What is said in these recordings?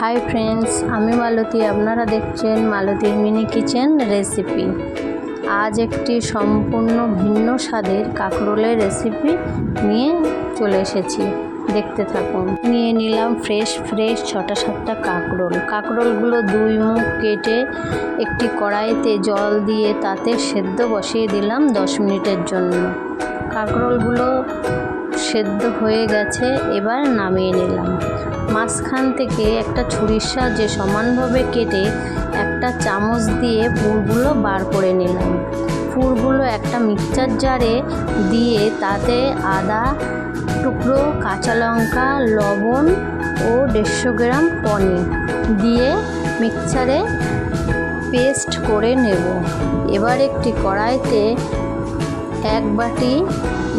Hi friends, আমি মালতী। আপনারা দেখছেন মালতীর মিনি কিচেন রেসিপি। আজ একটি সম্পূর্ণ ভিন্ন স্বাদের কাঁকরোলের রেসিপি নিয়ে চলে এসেছি। দেখতে থাকুন। নিয়ে নিলাম ফ্রেশ ফ্রেশ ছটা সাতটা কাঁকরোল। কাঁকরোলগুলো দুই মুখ কেটে একটি কড়াইতে জল দিয়ে তাতে সেদ্ধ বসিয়ে দিলাম দশ মিনিটের জন্য। কাঁকরোলগুলো সেদ্ধ হয়ে গেছে, এবার নামিয়ে নিলাম। মাঝখান থেকে একটা ছুরির সাহায্যে সমানভাবে কেটে একটা চামচ দিয়ে পুরগুলো বার করে নিলাম। পুরগুলো একটা মিক্সচার জারে দিয়ে তাতে আদা টুকরো, কাঁচা লঙ্কা, লবণ ও দেড়শো গ্রাম পনির দিয়ে মিক্সচারে পেস্ট করে নেব। এবার একটি কড়াইতে এক বাটি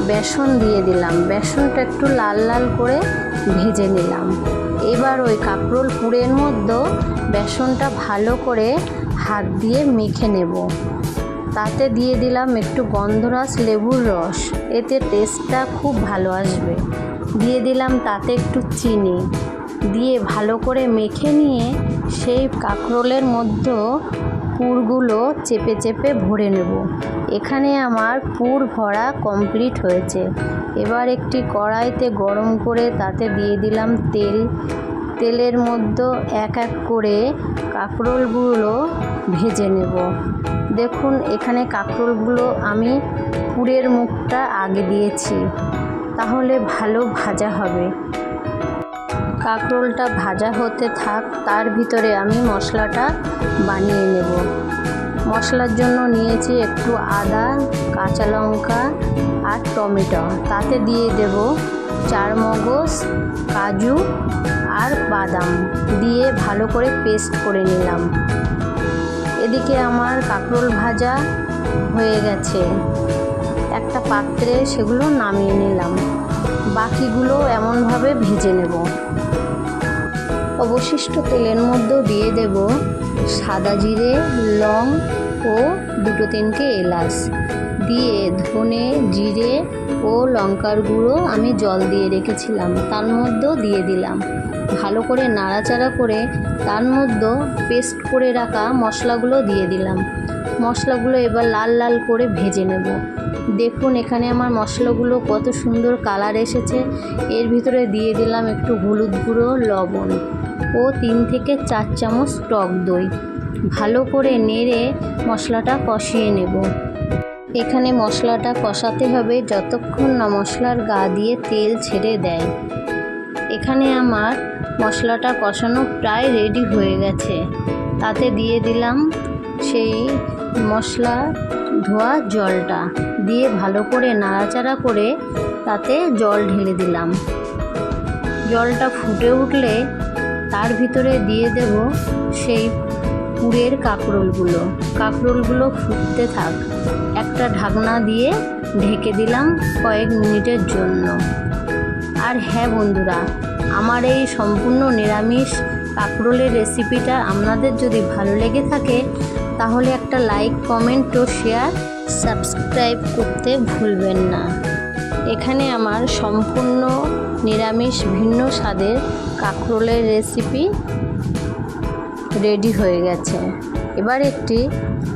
বেসন দিয়ে দিলাম। বেসনটা একটু লাল লাল করে ভেজে নিলাম। এবার ওই কাঁকরোল পুরের মধ্যে বেসনটা ভালো করে হাত দিয়ে মেখে নেব। তাতে দিয়ে দিলাম একটু গন্ধরাস লেবুর রস। এতে টেস্টটা খুব ভালো আসবে। দিয়ে দিলাম তাতে একটু চিনি। দিয়ে ভালো করে মেখে নিয়ে সেই কাঁকরোলের মধ্যে পুরগুলো চেপে চেপে ভরে নেব। এখানে আমার পুর ভরা কমপ্লিট হয়েছে। এবার একটি কড়াইতে গরম করে তাতে দিয়ে দিলাম তেল। তেলের মধ্যে এক এক করে কাঁকরোলগুলো ভেজে নেব। দেখুন, এখানে কাঁকরোলগুলো আমি পুরের মুখটা আগে দিয়েছি। তাহলে ভালো ভাজা হবে। কাঁকরোলটা ভাজা হতে থাক, তার ভিতরে আমি মশলাটা বানিয়ে নেব। মশলার জন্য নিয়েছি একটু আদা, কাঁচা লঙ্কা আর টমেটো। তাতে দিয়ে দেব চার মগজ, কাজু আর বাদাম। দিয়ে ভালো করে পেস্ট করে নিলাম। এদিকে আমার কাঁকরোল ভাজা হয়ে গেছে। একটা পাত্রে সেগুলো নামিয়ে নিলাম। বাকিগুলো এমনভাবে ভেজে নেব। অবশিষ্ট তেলের মধ্যেও দিয়ে দেব সাদা জিরে, লং ও দুটো তিনটে এলাচ। দিয়ে ধনে, জিরে ও লঙ্কার গুঁড়ো আমি জল দিয়ে রেখেছিলাম, তার মধ্যেও দিয়ে দিলাম। ভালো করে নাড়াচাড়া করে তার মধ্যে পেস্ট করে রাখা মশলাগুলো দিয়ে দিলাম। মশলাগুলো এবার লাল লাল করে ভেজে নেব। দেখুন, এখানে আমার মশলাগুলো কত সুন্দর কালার এসেছে। এর ভিতরে দিয়ে দিলাম একটু হলুদ গুঁড়ো, লবণ। ও তিন থেকে চার চামচ টক দই। ভালো করে নেড়ে মশলাটা কষিয়ে নেব। এখানে মশলাটা কষাতে হবে যতক্ষণ না মশলার গা দিয়ে তেল ছেড়ে দেয়। এখানে আমার মশলাটা কষানো প্রায় রেডি হয়ে গেছে। তাতে দিয়ে দিলাম সেই মশলা ধোয়া জলটা। দিয়ে ভালো করে নাড়াচাড়া করে তাতে জল ঢেলে দিলাম। জলটা ফুটে উঠলে তার ভিতরে দিয়ে দেব সেই পুরের কাঁকরোলগুলো। কাঁকরোলগুলো ফুটতে থাক। একটা ঢাকনা দিয়ে ঢেকে দিলাম কয়েক মিনিটের জন্য। আর হ্যাঁ বন্ধুরা, আমার এই সম্পূর্ণ নিরামিষ কাঁকরোলের রেসিপিটা আপনাদের যদি ভালো লেগে থাকে, তাহলে একটা লাইক, কমেন্ট ও শেয়ার সাবস্ক্রাইব করতে ভুলবেন না। এখানে আমার সম্পূর্ণ নিরামিষ ভিন্ন স্বাদের কাঁকরোলের রেসিপি রেডি হয়ে গেছে। এবার একটি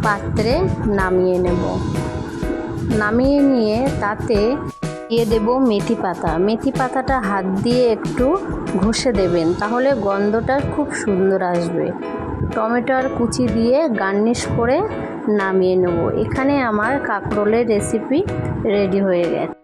পাত্রে নামিয়ে নেব। নামিয়ে নিয়ে তাতে দিয়ে দেব মেথি পাতা। মেথি পাতাটা হাত দিয়ে একটু ঘষে দেবেন, তাহলে গন্ধটা খুব সুন্দর আসবে। টমেটোর কুচি দিয়ে গার্নিশ করে নামিয়ে নেব। এখানে আমার কাঁকরোলের রেসিপি রেডি হয়ে গেছে।